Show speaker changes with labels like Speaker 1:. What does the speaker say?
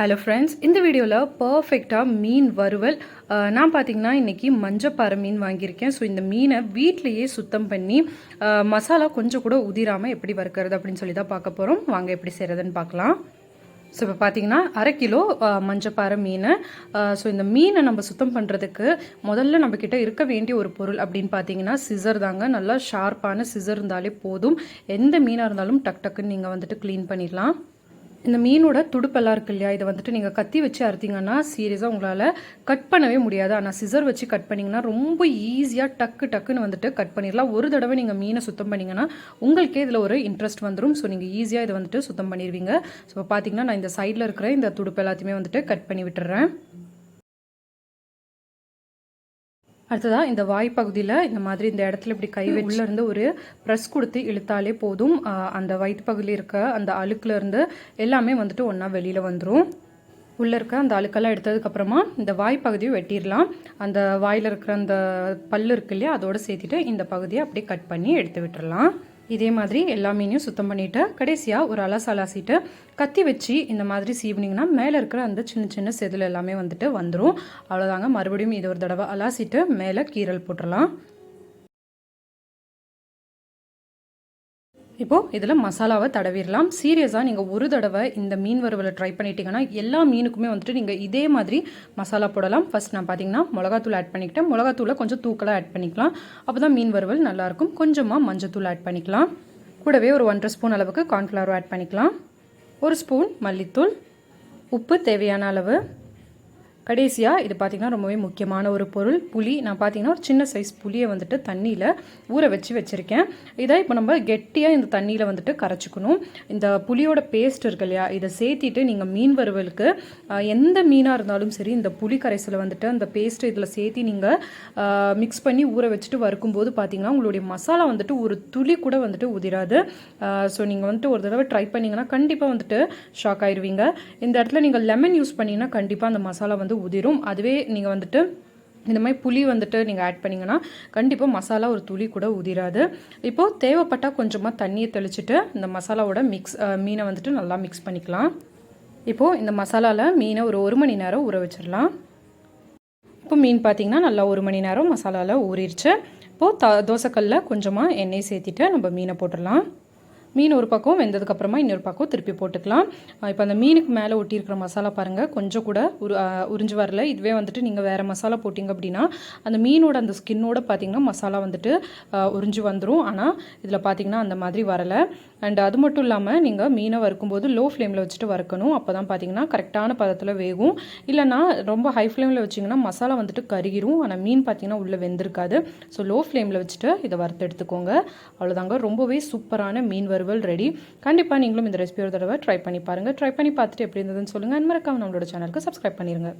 Speaker 1: Hello friends இந்த வீடியோவில் பர்ஃபெக்டாக மீன் வறுவல் நான் பார்த்தீங்கன்னா இன்றைக்கி மஞ்சப்பாறை மீன் வாங்கியிருக்கேன். ஸோ இந்த மீனை வீட்டிலையே சுத்தம் பண்ணி மசாலா கொஞ்சம் கூட உதிராமல் எப்படி வறுக்கிறது அப்படின்னு சொல்லி தான் பார்க்க போகிறோம் வாங்க எப்படி செய்கிறதுன்னு பார்க்கலாம். ஸோ இப்போ பார்த்தீங்கன்னா அரை கிலோ மஞ்சப்பாறை மீன். ஸோ இந்த மீனை நம்ம சுத்தம் பண்ணுறதுக்கு முதல்ல நம்ம இருக்க வேண்டிய ஒரு பொருள் அப்படின்னு பார்த்தீங்கன்னா சிசர் தாங்க. நல்லா ஷார்ப்பான சிசர் இருந்தாலே போதும். எந்த மீனாக இருந்தாலும் டக் டக்குன்னு நீங்கள் வந்துட்டு க்ளீன் பண்ணிடலாம். இந்த மீனோட துடுப்பெல்லாம் இருக்கு இல்லையா? இதை வந்துட்டு நீங்கள் கத்தி வச்சு அறுத்தீங்கன்னா சீரியஸாக உங்களால் கட் பண்ணவே முடியாது. ஆனால் சிசர் வச்சு கட் பண்ணிங்கன்னா ரொம்ப ஈஸியாக டக்கு டக்குன்னு வந்துட்டு கட் பண்ணிடலாம். ஒரு தடவை நீங்கள் மீனை சுத்தம் பண்ணிங்கன்னா உங்களுக்கே இதில் ஒரு இன்ட்ரெஸ்ட் வந்துடும் ஸோ நீங்கள் ஈஸியாக இதை வந்துட்டு சுத்தம் பண்ணிடுவீங்க ஸோ பார்த்தீங்கன்னா நான் இந்த சைடில் இருக்கிற இந்த துடுப்பு எல்லாத்தையுமே வந்துட்டு கட் பண்ணி விட்டுறேன். அடுத்ததாக இந்த வாய்ப்பகுதியில் இந்த மாதிரி இந்த இடத்துல இப்படி கை உள்ளேருந்து ஒரு ப்ரெஸ் கொடுத்து இழுத்தாலே போதும். அந்த வயிற்று பகுதியில் இருக்க அந்த அழுக்குலேருந்து எல்லாமே வந்துட்டு ஒன்றா வெளியில் வந்துடும் உள்ளே இருக்க அந்த அழுக்கெல்லாம் எடுத்ததுக்கப்புறமா இந்த வாய்ப்பகுதியை வெட்டிடலாம். அந்த வாயில் இருக்கிற அந்த பல்லு இருக்கு இல்லையா அதோடு சேர்த்துட்டு இந்த பகுதியை அப்படியே கட் பண்ணி எடுத்து விட்டுடலாம் இதே மாதிரி எல்லா மீனையும் சுத்தம் பண்ணிவிட்டு கடைசியாக ஒரு அலசு அலாசிட்டு கத்தி வச்சு இந்த மாதிரி சீவினிங்கன்னா மேலே இருக்கிற அந்த சின்ன சின்ன செதில் எல்லாமே வந்துட்டு வந்துடும் அவ்வளோதாங்க மறுபடியும் இது ஒரு தடவை அலாசிட்டு மேலே கீரல் போட்டுடலாம் இப்போது இதில் மசாலாவை தடவிடலாம். சீரியஸாக நீங்கள் ஒரு தடவை இந்த மீன் வறுவலை ட்ரை பண்ணிட்டீங்கன்னா எல்லா மீனுக்குமே வந்துட்டு நீங்கள் இதே மாதிரி மசாலா போடலாம். ஃபஸ்ட் நான் பார்த்தீங்கன்னா மிளகாத்தூள் ஆட் பண்ணிக்கிட்டேன். மிளகாத்தூளை கொஞ்சம் தூக்கலாக ஆட் பண்ணிக்கலாம். அப்போ தான் மீன் வறுவல் நல்லாயிருக்கும் கொஞ்சமாக மஞ்சத்தூள் ஆட் பண்ணிக்கலாம். கூடவே ஒரு ஒன்றரை ஸ்பூன் அளவுக்கு கார்ன்ஃப்ளவரும் ஆட் பண்ணிக்கலாம். ஒரு ஸ்பூன் மல்லித்தூள். உப்பு தேவையான அளவு. கடைசியாக இது பார்த்திங்கன்னா ரொம்பவே முக்கியமான ஒரு பொருள். புளி நான் பார்த்தீங்கன்னா ஒரு சின்ன சைஸ் புளியை வந்துட்டு தண்ணியில் ஊற வச்சு வச்சுருக்கேன். இதை இப்போ நம்ம கெட்டியாக இந்த தண்ணியில் வந்துட்டு கரைச்சிக்கணும். இந்த புளியோட பேஸ்ட் இருக்கு இல்லையா இதை சேர்த்திட்டு நீங்கள் மீன் வறுவலுக்கு எந்த மீனாக இருந்தாலும் சரி இந்த புளி கரைசலை வந்துட்டு அந்த பேஸ்ட் இதில் சேர்த்தி நீங்கள் மிக்ஸ் பண்ணி ஊற வச்சுட்டு வறுக்கும்போது பார்த்தீங்கன்னா உங்களுடைய மசாலா வந்துட்டு ஒரு துளி கூட வந்துட்டு உதிராது. ஸோ நீங்கள் வந்துட்டு ஒரு தடவை ட்ரை பண்ணிங்கன்னா கண்டிப்பாக வந்துட்டு ஷாக் ஆயிடுவீங்க இந்த இடத்துல நீங்கள் லெமன் யூஸ் பண்ணிங்கன்னா கண்டிப்பாக அந்த மசாலா வந்து உதிரும். அதுவே நீங்கள் வந்துட்டு இந்த மாதிரி புளி வந்துட்டு நீங்கள் ஆட் பண்ணிங்கன்னா கண்டிப்பாக மசாலா ஒரு துளி கூட உதிராது. இப்போது தேவைப்பட்டால் கொஞ்சமாக தண்ணியை தெளிச்சிட்டு இந்த மசாலாவோட மிக்ஸ் மீனை வந்துட்டு நல்லா மிக்ஸ் பண்ணிக்கலாம். இப்போது இந்த மசாலாவில் மீனை ஒரு ஒரு மணி நேரம் ஊற வச்சிடலாம். இப்போ மீன் பார்த்தீங்கன்னா நல்லா ஒரு மணி நேரம் மசாலாவில் ஊறிடுச்சு இப்போது த தோசைக்கல்லில் கொஞ்சமாக எண்ணெய் சேர்த்திட்டு நம்ம மீனை போட்டுடலாம். மீன் ஒரு பக்கம் வெந்ததுக்கப்புறமா இன்னொரு பக்கம் திருப்பி போட்டுக்கலாம். இப்போ அந்த மீனுக்கு மேலே ஒட்டியிருக்கிற மசாலா பாருங்கள் கொஞ்சம் கூட உரு உறிஞ்சு வரல. இதுவே வந்துட்டு நீங்கள் வேறு மசாலா போட்டிங்க அப்படின்னா அந்த மீனோட அந்த ஸ்கின்னோட பார்த்தீங்கன்னா மசாலா வந்துட்டு உறிஞ்சு வந்துடும் ஆனால் இதில் பார்த்தீங்கன்னா அந்த மாதிரி வரலை. அண்ட் அது மட்டும் இல்லாமல் நீங்கள் மீனை வறுக்கும்போது லோ ஃப்ளேமில் வச்சுட்டு வறுக்கணும். அப்போ தான் பார்த்தீங்கன்னா கரெக்டான பதத்தில் வேகும். இல்லைனா ரொம்ப ஹை ஃப்ளேமில் வச்சிங்கன்னா மசாலா வந்துட்டு கருகிரும். ஆனால் மீன் பார்த்தீங்கன்னா உள்ளே வெந்திருக்காது. ஸோ லோ ஃப்ளேமில் வச்சுட்டு இதை வறுத்து எடுத்துக்கோங்க. அவ்வளோதாங்க ரொம்பவே சூப்பரான மீன் வறுவல் ரெடி கண்டிப்பாக நீங்களும் இந்த ரெசிபி ஒரு தடவை ட்ரை பண்ணி பாருங்கள் ட்ரை பண்ணி பார்த்துட்டு எப்படி இருந்ததுன்னு சொல்லுங்கள் அண்ட் நம்மளோட சேனலுக்கு சப்ஸ்கிரைப் பண்ணிடுங்க